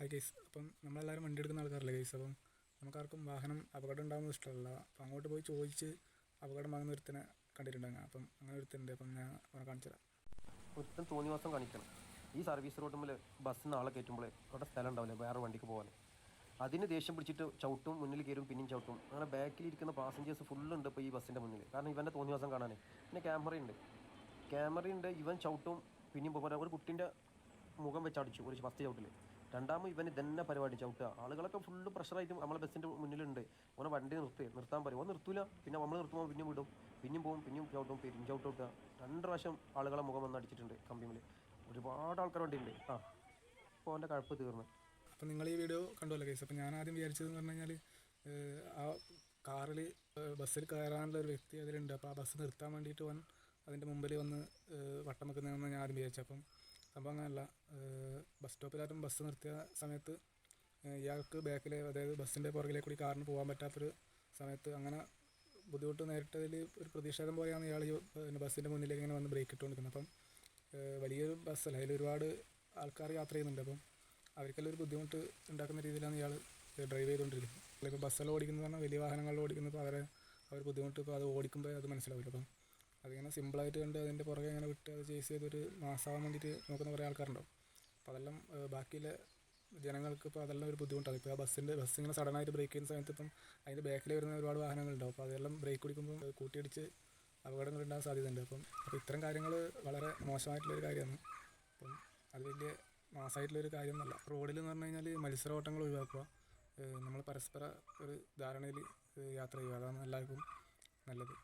Hi case അപ്പം നമ്മളെല്ലാവരും വണ്ടി എടുക്കുന്ന ആൾക്കാരല്ലേ കേസ് അപ്പം നമുക്കാർക്കും വാഹനം അപകടം ഉണ്ടാകുന്നത് ഇഷ്ടമല്ല. അപ്പം അങ്ങോട്ട് പോയി ചോദിച്ച് അപകടം വാങ്ങുന്ന ഒരുത്തനെ കണ്ടിട്ടുണ്ടെങ്കിൽ അപ്പം അങ്ങനെ ഒരുത്തനുണ്ട്. അപ്പം ഞാൻ അവനെ കാണിച്ചു തരാം. ഒരുത്തൻ തോന്നി മാസം കാണിക്കണം. ഈ സർവീസ് റോഡ് ബസ്സിന് ആളെ കയറ്റുമ്പോൾ അവിടെ സ്ഥലം ഉണ്ടാവില്ല? വേറെ വണ്ടിക്ക് പോകാൻ അതിന് ദേഷ്യം പിടിച്ചിട്ട് ചവിട്ടും മുന്നിൽ കയറും പിന്നെയും ചവിട്ടും. അങ്ങനെ ബാക്കിലിരിക്കുന്ന പാസഞ്ചേഴ്സ് ഫുള്ളുണ്ട് ഇപ്പോൾ ഈ ബസ്സിന്റെ മുന്നിൽ കാരണം ഇവന്റെ തോന്നിയ ദിവസം കാണാനേ. പിന്നെ ക്യാമറയുണ്ട് ക്യാമറയുണ്ട് ഇവൻ ചവിട്ടും പിന്നെയും പോകുമ്പോൾ ഒരു കുട്ടീന്റെ മുഖം വെച്ച് അടിച്ചു. ഒരു ഫസ്റ്റ് ചവിട്ടിൽ രണ്ടാമത് ഇവൻ തന്നെ പരിപാടി. ചവിട്ടുക. ആളുകളൊക്കെ ഫുള്ള് പ്രഷറായിട്ട് നമ്മളെ ബസ്സിന്റെ മുന്നിലുണ്ട്. ഓനെ വണ്ടി നിർത്തി നിർത്താൻ പറയും. ഓൻ നിർത്തൂല. പിന്നെ നമ്മൾ നിർത്തുമ്പോൾ പിന്നെ വിടും. പിന്നെയും പോകും പിന്നെയും ചവിട്ടും പിന്നെയും ചവിട്ട് വിട്ടുക രണ്ട് പ്രാവശ്യം ആളുകളെ മുഖം വന്ന് അടിച്ചിട്ടുണ്ട് കമ്പിമിൽ ഒരുപാട് ആൾക്കാർ വണ്ടിയുണ്ട് ആ അപ്പോൾ അവന്റെ കഴപ്പ് തീർന്നു. അപ്പം നിങ്ങൾ ഈ വീഡിയോ കണ്ടുവല്ലോ കേസ് അപ്പം ഞാൻ ആദ്യം വിചാരിച്ചതെന്ന് പറഞ്ഞു കഴിഞ്ഞാൽ ആ കാറിൽ ബസ്സിൽ കയറാനുള്ള ഒരു വ്യക്തി അതിലുണ്ട്. അപ്പോൾ ആ ബസ് നിർത്താൻ വേണ്ടിയിട്ട് വൻ അതിന്റെ മുമ്പിൽ വന്ന് വട്ടം വെക്കുന്നതെന്ന് ഞാൻ ആദ്യം വിചാരിച്ചു അപ്പം സംഭവം അങ്ങനെയല്ല ഏഹ്, ബസ് സ്റ്റോപ്പിലായിട്ടും ബസ് നിർത്തിയ സമയത്ത് ഇയാൾക്ക് ബാക്കിൽ അതായത് ബസ്സിന്റെ പുറകിലെ കൂടി കാറിന് പോകാൻ പറ്റാത്തൊരു സമയത്ത് അങ്ങനെ ബുദ്ധിമുട്ട് നേരിട്ടതിൽ ഒരു പ്രതിഷേധം പോലെയാണ് ഇയാൾ ഈ ബസ്സിന്റെ മുന്നിലേക്ക് ഇങ്ങനെ വന്ന് ബ്രേക്ക് ഇട്ടുകൊണ്ടിരിക്കുന്നത്. അപ്പം വലിയൊരു ബസ്സല്ല അതിൽ ഒരുപാട് ആൾക്കാർ യാത്ര ചെയ്യുന്നുണ്ട്. അപ്പം അവർക്കെല്ലാം ഒരു ബുദ്ധിമുട്ട് ഉണ്ടാക്കുന്ന രീതിയിലാണ് ഇയാൾ ഡ്രൈവ് ചെയ്തുകൊണ്ടിരിക്കുന്നത്. ഇപ്പോൾ ബസ്സെല്ലാം ഓടിക്കുന്നത് പറഞ്ഞാൽ വലിയ വാഹനങ്ങളിൽ ഓടിക്കുന്നത് അവരെ അവർ ബുദ്ധിമുട്ട് ഇപ്പോൾ അത് ഓടിക്കുമ്പോൾ അത് മനസ്സിലാവില്ല. അപ്പം അതിങ്ങനെ സിമ്പിളായിട്ട് കണ്ട് അതിന്റെ പുറകെ ഇങ്ങനെ വിട്ട് അത് ചേസ് ചെയ്തൊരു മാസാവാൻ വേണ്ടിയിട്ട് നോക്കുന്ന കുറേ ആൾക്കാരുണ്ടാവും. അപ്പോൾ അതെല്ലാം ബാക്കിയിലെ ജനങ്ങൾക്ക് ഇപ്പോൾ അതെല്ലാം ഒരു ബുദ്ധിമുട്ടാണ്. ഇപ്പോൾ ആ ബസ്സിന്റെ ബസ് ഇങ്ങനെ സഡനായിട്ട് ബ്രേക്ക് ചെയ്യുന്ന സമയത്ത് ഇപ്പം അതിന്റെ ബാക്കിൽ വരുന്ന ഒരുപാട് വാഹനങ്ങളുണ്ടാവും. അപ്പോൾ അതെല്ലാം ബ്രേക്ക് കുടിക്കുമ്പോൾ കൂട്ടിയിടിച്ച് അപകടങ്ങൾ ഉണ്ടാകാൻ സാധ്യതയുണ്ട്. അപ്പം അപ്പോൾ ഇത്തരം കാര്യങ്ങൾ വളരെ മോശമായിട്ടുള്ളൊരു കാര്യമാണ്. അപ്പം അത് വലിയ മാസമായിട്ടുള്ളൊരു കാര്യമൊന്നുമല്ല. റോഡിൽ എന്ന് പറഞ്ഞു കഴിഞ്ഞാൽ മത്സര ഓട്ടങ്ങൾ ഒഴിവാക്കുക. നമ്മൾ പരസ്പര ഒരു ധാരണയിൽ യാത്ര ചെയ്യുക. അതാണ് എല്ലാവർക്കും നല്ലത്.